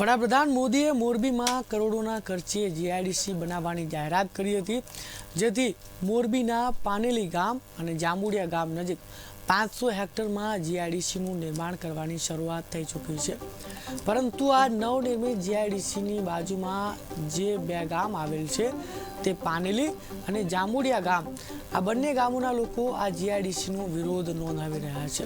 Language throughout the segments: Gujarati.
વડાપ્રધાન મોદીએ મોરબીમાં કરોડોના ખર્ચે જીઆઈડીસી બનાવવાની જાહેરાત કરી હતી, જેથી મોરબીના પાનેલી ગામ અને જાંબુડિયા ગામ નજીક પાંચસો હેક્ટરમાં જીઆઈડીસીનું નિર્માણ કરવાની શરૂઆત થઈ ચૂકી છે. પરંતુ આ નવનિર્મિત જીઆઈડીસીની બાજુમાં જે બે ગામ આવેલ છે તે પાનેલી અને જાંબુડિયા ગામ. આ બંને ગામોના લોકો આ જીઆઈડીસીનો વિરોધ નોંધાવી રહ્યા છે.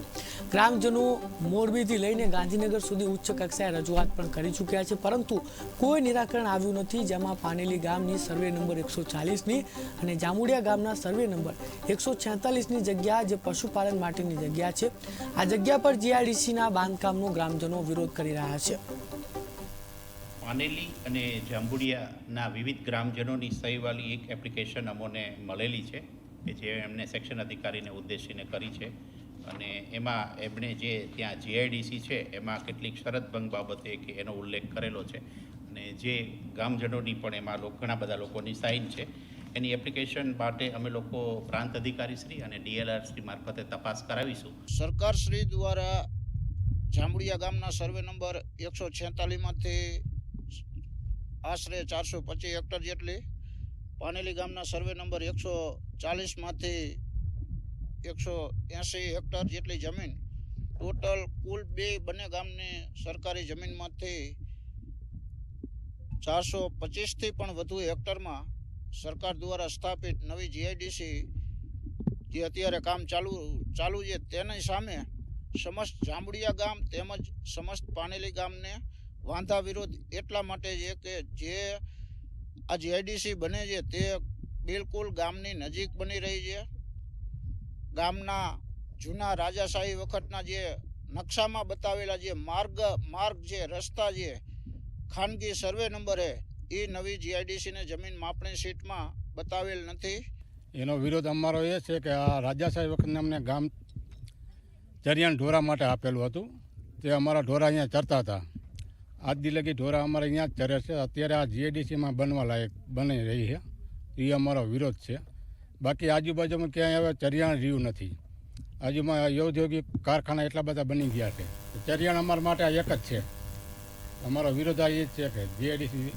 ગ્રામજનો મોરબીથી લઈને ગાંધીનગર સુધી ઉચ્ચ કક્ષાએ રજૂઆત પણ કરી ચૂક્યા છે, પરંતુ કોઈ નિરાકરણ આવ્યું નથી, જેમાં પાનેલી ગામની સર્વે નંબર એકસો ચાલીસની અને જાંબુડિયા ગામના સર્વે નંબર એકસો છેતાલીસની જગ્યા જે પશુપાલન માટેની જગ્યા છે. આ જગ્યા પર જીઆઈડીસીના બાંધકામનો ગ્રામજનો વિરોધ કરી રહ્યા છે. પાનેલી અને જાંબુડિયાના વિવિધ ગ્રામજનોની સહીવાળી એક એપ્લિકેશન અમોને મળેલી છે, કે જે એમને સેક્શન અધિકારીને ઉદ્દેશીને કરી છે. અને એમાં એમણે જે ત્યાં જીઆઈડીસી છે, એમાં કેટલીક શરતભંગ બાબતે કે એનો ઉલ્લેખ કરેલો છે. અને જે ગામજનોની પણ એમાં ઘણા બધા લોકોની સાઇન છે. એની એપ્લિકેશન માટે અમે લોકો પ્રાંત અધિકારી શ્રી અને ડીએલઆર શ્રી મારફતે તપાસ કરાવીશું. સરકાર શ્રી દ્વારા જાંબુડિયા ગામના સર્વે નંબર એકસો છેતાલીસમાંથી આશરે ચારસો પચીસ હેક્ટર જેટલી પાનેલી ગામના સર્વે નંબર એકસો ચાલીસમાંથી એકસો એંસી હેક્ટર જેટલી જમીન ટોટલ કુલ બે બંને ગામની સરકારી જમીનમાંથી ચારસો પચીસથી પણ વધુ હેક્ટરમાં સરકાર દ્વારા સ્થાપિત નવી જીઆઈડીસી જે અત્યારે કામ ચાલુ ચાલુ છે, તેની સામે સમસ્ત જાંબુડિયા ગામ તેમજ સમસ્ત પાનેલી ગામને વાંધા વિરોધ એટલા માટે છે કે જે આ જીઆઈડીસી બને છે તે બિલકુલ ગામની નજીક બની રહી છે. ગામના જૂના રાજાશાહી વખતના જે નકશામાં બતાવેલા જે માર્ગ માર્ગ છે રસ્તા છે ખાનગી સર્વે નંબરે એ નવી જીઆઈડીસીને જમીન માપણી શીટમાં બતાવેલ નથી. એનો વિરોધ અમારો એ છે કે આ રાજાશાહી વખતને અમને ગામ ચરિયાણ ઢોરા માટે આપેલું હતું. તે અમારા ઢોરા અહીંયા ચરતા હતા. આજ દી લગી ઢોરા અમારે અહીંયા જ ચરે છે. અત્યારે આ જીએડીસીમાં બનવા લાયક બની રહી છે. એ અમારો વિરોધ છે. બાકી આજુબાજુમાં ક્યાંય હવે ચરિયાણ રહ્યું નથી. આજુમાં ઔદ્યોગિક કારખાના એટલા બધા બની ગયા છે. ચરિયાણ અમારા માટે એક જ છે. અમારો વિરોધ આ એ જ છે કે જીએડીસી